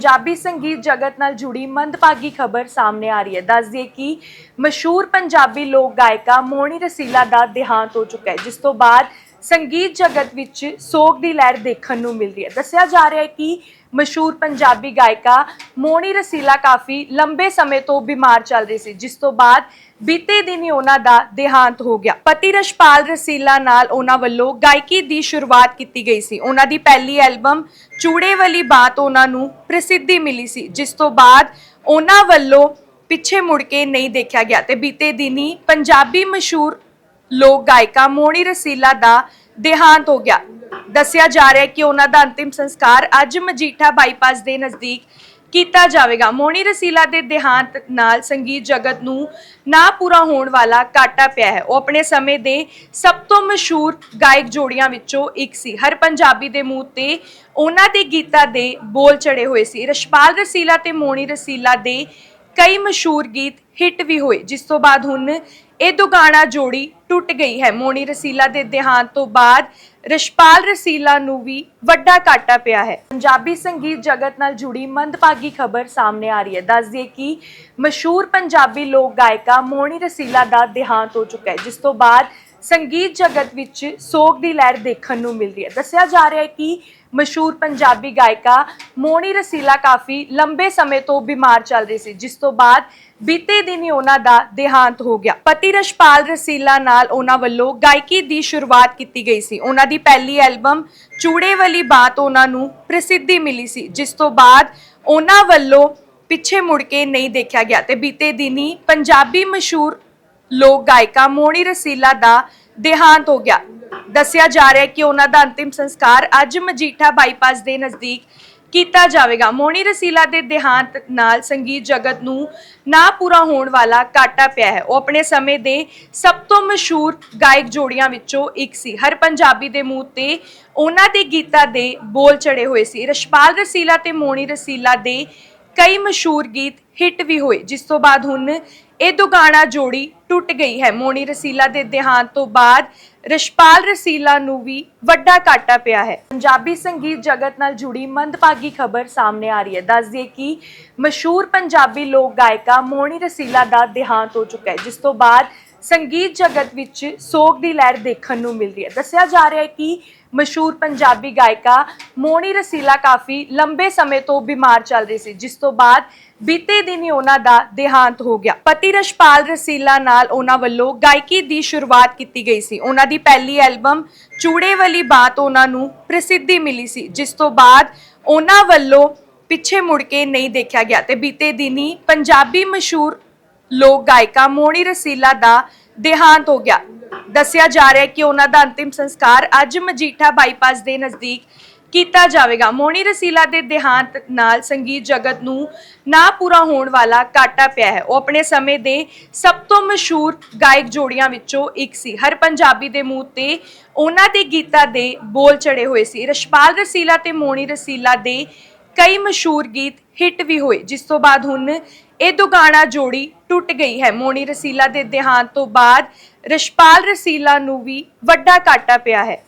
ਪੰਜਾਬੀ ਸੰਗੀਤ ਜਗਤ ਨਾਲ ਜੁੜੀ ਮੰਦਭਾਗੀ ਖਬਰ ਸਾਹਮਣੇ ਆ ਰਹੀ ਹੈ। ਦੱਸ ਦਈਏ ਕਿ ਮਸ਼ਹੂਰ ਪੰਜਾਬੀ ਲੋਕ ਗਾਇਕਾ ਮੋਹਣੀ ਰਸੀਲਾ ਦਾ ਦੇਹਾਂਤ ਹੋ ਚੁੱਕਾ ਹੈ, ਜਿਸ ਤੋਂ ਬਾਅਦ ਸੰਗੀਤ ਜਗਤ ਵਿੱਚ ਸੋਗ ਦੀ ਲਹਿਰ ਦੇਖਣ ਨੂੰ ਮਿਲਦੀ ਹੈ। ਦੱਸਿਆ ਜਾ ਰਿਹਾ ਹੈ ਕਿ ਮਸ਼ਹੂਰ ਪੰਜਾਬੀ ਗਾਇਕਾ ਮੋਹਣੀ ਰਸੀਲਾ ਕਾਫੀ ਲੰਬੇ ਸਮੇਂ ਤੋਂ ਬਿਮਾਰ ਚੱਲ ਰਹੀ ਸੀ, ਜਿਸ ਤੋਂ ਬਾਅਦ ਬੀਤੇ ਦਿਨ ਹੀ ਉਹਨਾਂ ਦਾ ਦੇਹਾਂਤ ਹੋ ਗਿਆ। ਪਤੀ ਰਸ਼ਪਾਲ ਰਸੀਲਾ ਨਾਲ ਉਹਨਾਂ ਵੱਲੋਂ ਗਾਇਕੀ ਦੀ ਸ਼ੁਰੂਆਤ ਕੀਤੀ ਗਈ ਸੀ। ਉਹਨਾਂ ਦੀ ਪਹਿਲੀ ਐਲਬਮ ਚੂੜੇ ਵਾਲੀ ਬਾਤ ਉਹਨਾਂ ਨੂੰ ਪ੍ਰਸਿੱਧੀ ਮਿਲੀ ਸੀ, ਜਿਸ ਤੋਂ ਬਾਅਦ ਉਹਨਾਂ ਵੱਲੋਂ ਪਿੱਛੇ ਮੁੜ ਕੇ ਨਹੀਂ ਦੇਖਿਆ ਗਿਆ ਤੇ ਬੀਤੇ ਦਿਨ ਹੀ ਪੰਜਾਬੀ ਮਸ਼ਹੂਰ ਲੋਕ ਗਾਇਕਾ ਮੋਹਣੀ ਰਸੀਲਾ ਦਾ ਦੇਹਾਂਤ ਹੋ ਗਿਆ। ਦੱਸਿਆ ਜਾ ਰਿਹਾ ਹੈ ਕਿ ਉਹਨਾਂ ਦਾ ਅੰਤਿਮ ਸੰਸਕਾਰ ਅੱਜ ਮਜੀਠਾ ਬਾਈਪਾਸ ਦੇ ਨਜ਼ਦੀਕ ਕੀਤਾ ਜਾਵੇਗਾ। ਮੋਹਣੀ ਰਸੀਲਾ ਦੇ ਦੇਹਾਂਤ ਨਾਲ ਸੰਗੀਤ ਜਗਤ ਨੂੰ ਨਾ ਪੂਰਾ ਹੋਣ ਵਾਲਾ ਕਾਟਾ ਪਿਆ ਹੈ। ਉਹ ਆਪਣੇ ਸਮੇਂ ਦੇ ਸਭ ਤੋਂ ਮਸ਼ਹੂਰ ਗਾਇਕ ਜੋੜੀਆਂ ਵਿੱਚੋਂ ਇੱਕ ਸੀ। ਹਰ ਪੰਜਾਬੀ ਦੇ ਮੂੰਹ ਤੇ ਉਹਨਾਂ ਦੇ ਗੀਤਾਂ ਦੇ ਬੋਲ ਚੜੇ ਹੋਏ ਸੀ। ਰਸ਼ਪਾਲ ਰਸੀਲਾ ਤੇ ਮੋਹਣੀ ਰਸੀਲਾ ਦੇ ਕਈ ਮਸ਼ਹੂਰ ਗੀਤ ਹਿੱਟ ਵੀ ਹੋਏ, ਜਿਸ ਤੋਂ ਬਾਅਦ ਹੁਣ ਇਹ ਦੁਗਾਣਾ ਜੋੜੀ ਟੁੱਟ ਗਈ ਹੈ। ਮੋਣੀ ਰਸੀਲਾ ਦੇ ਦੇਹਾਂਤ ਤੋਂ ਬਾਅਦ ਰਸ਼ਪਾਲ ਰਸੀਲਾ ਨੂੰ ਵੀ ਵੱਡਾ ਘਾਟਾ ਪਿਆ ਹੈ। ਪੰਜਾਬੀ ਸੰਗੀਤ ਜਗਤ ਨਾਲ ਜੁੜੀ ਮੰਦਭਾਗੀ ਖਬਰ ਸਾਹਮਣੇ ਆ ਰਹੀ ਹੈ। ਦੱਸ ਦਈਏ ਕਿ ਮਸ਼ਹੂਰ ਪੰਜਾਬੀ ਲੋਕ ਗਾਇਕਾ ਮੋਣੀ ਰਸੀਲਾ ਦਾ ਦੇਹਾਂਤ ਹੋ ਚੁੱਕਾ ਹੈ, ਜਿਸ ਤੋਂ ਬਾਅਦ ਸੰਗੀਤ ਜਗਤ ਵਿੱਚ ਸੋਗ ਦੀ ਲਹਿਰ ਦੇਖਣ ਨੂੰ ਮਿਲਦੀ ਹੈ। ਦੱਸਿਆ ਜਾ ਰਿਹਾ ਹੈ ਕਿ ਮਸ਼ਹੂਰ ਪੰਜਾਬੀ ਗਾਇਕਾ ਮੋਣੀ ਰਸੀਲਾ ਕਾਫੀ ਲੰਬੇ ਸਮੇਂ ਤੋਂ ਬਿਮਾਰ ਚੱਲ ਰਹੀ ਸੀ, ਜਿਸ ਤੋਂ ਬਾਅਦ ਬੀਤੇ ਦਿਨ ਹੀ ਉਹਨਾਂ ਦਾ ਦੇਹਾਂਤ ਹੋ ਗਿਆ। ਪਤੀ ਰਸ਼ਪਾਲ ਰਸੀਲਾ ਨਾਲ ਉਹਨਾਂ ਵੱਲੋਂ ਗਾਇਕੀ ਦੀ ਸ਼ੁਰੂਆਤ ਕੀਤੀ ਗਈ ਸੀ। ਉਹਨਾਂ ਦੀ ਪਹਿਲੀ ਐਲਬਮ ਚੂੜੇ ਵਾਲੀ ਬਾਤ ਉਹਨਾਂ ਨੂੰ ਪ੍ਰਸਿੱਧੀ ਮਿਲੀ ਸੀ, ਜਿਸ ਤੋਂ ਬਾਅਦ ਉਹਨਾਂ ਵੱਲੋਂ ਪਿੱਛੇ ਮੁੜ ਕੇ ਨਹੀਂ ਦੇਖਿਆ ਗਿਆ ਤੇ ਬੀਤੇ ਦਿਨ ਹੀ ਪੰਜਾਬੀ ਮਸ਼ਹੂਰ ਲੋਕ ਗਾਇਕਾ ਮੋਹਣੀ ਰਸੀਲਾ ਦਾ ਦੇਹਾਂਤ ਹੋ ਗਿਆ। ਦੱਸਿਆ ਜਾ ਰਿਹਾ ਹੈ ਕਿ ਉਹਨਾਂ ਦਾ ਅੰਤਿਮ ਸੰਸਕਾਰ ਅੱਜ ਮਜੀਠਾ ਬਾਈਪਾਸ ਦੇ ਨਜ਼ਦੀਕ ਕੀਤਾ ਜਾਵੇਗਾ। ਮੋਹਣੀ ਰਸੀਲਾ ਦੇ ਦੇਹਾਂਤ ਨਾਲ ਸੰਗੀਤ ਜਗਤ ਨੂੰ ਨਾ ਪੂਰਾ ਹੋਣ ਵਾਲਾ ਕਾਟਾ ਪਿਆ ਹੈ। ਉਹ ਆਪਣੇ ਸਮੇਂ ਦੇ ਸਭ ਤੋਂ ਮਸ਼ਹੂਰ ਗਾਇਕ ਜੋੜੀਆਂ ਵਿੱਚੋਂ ਇੱਕ ਸੀ। ਹਰ ਪੰਜਾਬੀ ਦੇ ਮੂੰਹ ਤੇ ਉਹਨਾਂ ਦੇ ਗੀਤਾਂ ਦੇ ਬੋਲ ਚੜੇ ਹੋਏ ਸੀ। ਰਸ਼ਪਾਲ ਰਸੀਲਾ ਤੇ ਮੋਹਣੀ ਰਸੀਲਾ ਦੇ ਕਈ ਮਸ਼ਹੂਰ ਗੀਤ ਹਿੱਟ ਵੀ ਹੋਏ, ਜਿਸ ਤੋਂ ਬਾਅਦ ਹੁਣ ਇਹ ਦੁਗਾਣਾ ਜੋੜੀ ਟੁੱਟ ਗਈ ਹੈ। ਮੋਣੀ ਰਸੀਲਾ ਦੇ ਦੇਹਾਂਤ ਤੋਂ ਬਾਅਦ ਰਸ਼ਪਾਲ ਰਸੀਲਾ ਨੂੰ ਵੀ ਵੱਡਾ ਘਾਟਾ ਪਿਆ ਹੈ। ਪੰਜਾਬੀ ਸੰਗੀਤ ਜਗਤ ਨਾਲ ਜੁੜੀ ਮੰਦਭਾਗੀ ਖਬਰ ਸਾਹਮਣੇ ਆ ਰਹੀ ਹੈ। ਦੱਸ ਦਈਏ ਕਿ ਮਸ਼ਹੂਰ ਪੰਜਾਬੀ ਲੋਕ ਗਾਇਕਾ ਮੋਣੀ ਰਸੀਲਾ ਦਾ ਦੇਹਾਂਤ ਹੋ ਚੁੱਕਾ ਹੈ, ਜਿਸ ਤੋਂ ਬਾਅਦ ਸੰਗੀਤ ਜਗਤ ਵਿੱਚ ਸੋਗ ਦੀ ਲਹਿਰ ਦੇਖਣ ਨੂੰ ਮਿਲਦੀ ਹੈ। ਦੱਸਿਆ ਜਾ ਰਿਹਾ ਹੈ ਕਿ ਮਸ਼ਹੂਰ ਪੰਜਾਬੀ ਗਾਇਕਾ ਮੋਣੀ ਰਸੀਲਾ ਕਾਫੀ ਲੰਬੇ ਸਮੇਂ ਤੋਂ ਬਿਮਾਰ ਚੱਲ ਰਹੀ ਸੀ, ਜਿਸ ਤੋਂ ਬਾਅਦ ਬੀਤੇ ਦਿਨ ਹੀ ਉਹਨਾਂ ਦਾ ਦੇਹਾਂਤ ਹੋ ਗਿਆ। ਪਤੀ ਰਸ਼ਪਾਲ ਰਸੀਲਾ ਨਾਲ ਉਹਨਾਂ ਵੱਲੋਂ ਗਾਇਕੀ ਦੀ ਸ਼ੁਰੂਆਤ ਕੀਤੀ ਗਈ ਸੀ। ਉਹਨਾਂ ਦੀ ਪਹਿਲੀ ਐਲਬਮ ਚੂੜੇ ਵਾਲੀ ਬਾਤ ਉਹਨਾਂ ਨੂੰ ਪ੍ਰਸਿੱਧੀ ਮਿਲੀ ਸੀ, ਜਿਸ ਤੋਂ ਬਾਅਦ ਉਹਨਾਂ ਵੱਲੋਂ ਪਿੱਛੇ ਮੁੜ ਕੇ ਨਹੀਂ ਦੇਖਿਆ ਗਿਆ ਤੇ ਬੀਤੇ ਦਿਨ ਹੀ ਪੰਜਾਬੀ ਮਸ਼ਹੂਰ ਲੋਕ ਗਾਇਕਾ ਮੋਹਣੀ ਰਸੀਲਾ ਦਾ ਦੇਹਾਂਤ ਹੋ ਗਿਆ। ਦੱਸਿਆ ਜਾ ਰਿਹਾ ਹੈ ਕਿ ਉਹਨਾਂ ਦਾ ਅੰਤਿਮ ਸੰਸਕਾਰ ਅੱਜ ਮਜੀਠਾ ਬਾਈਪਾਸ ਦੇ ਨਜ਼ਦੀਕ ਕੀਤਾ ਜਾਵੇਗਾ। ਮੋਹਣੀ ਰਸੀਲਾ ਦੇ ਦੇਹਾਂਤ ਨਾਲ ਸੰਗੀਤ ਜਗਤ ਨੂੰ ਨਾ ਪੂਰਾ ਹੋਣ ਵਾਲਾ ਕਾਟਾ ਪਿਆ ਹੈ। ਉਹ ਆਪਣੇ ਸਮੇਂ ਦੇ ਸਭ ਤੋਂ ਮਸ਼ਹੂਰ ਗਾਇਕ ਜੋੜੀਆਂ ਵਿੱਚੋਂ ਇੱਕ ਸੀ। ਹਰ ਪੰਜਾਬੀ ਦੇ ਮੂੰਹ ਤੇ ਉਹਨਾਂ ਦੇ ਗੀਤਾਂ ਦੇ ਬੋਲ ਚੜੇ ਹੋਏ ਸੀ। ਰਸ਼ਪਾਲ ਰਸੀਲਾ ਤੇ ਮੋਹਣੀ ਰਸੀਲਾ ਦੇ ਕਈ ਮਸ਼ਹੂਰ ਗੀਤ ਹਿੱਟ ਵੀ ਹੋਏ, ਜਿਸ ਤੋਂ ਬਾਅਦ ਹੁਣ ਇਹ ਦੁਗਾਣਾ ਜੋੜੀ ਟੁੱਟ ਗਈ ਹੈ। ਮੋਣੀ ਰਸੀਲਾ ਦੇ ਦੇਹਾਂਤ ਤੋਂ ਬਾਅਦ ਰਸ਼ਪਾਲ ਰਸੀਲਾ ਨੂੰ ਵੀ ਵੱਡਾ ਘਾਟਾ ਪਿਆ ਹੈ।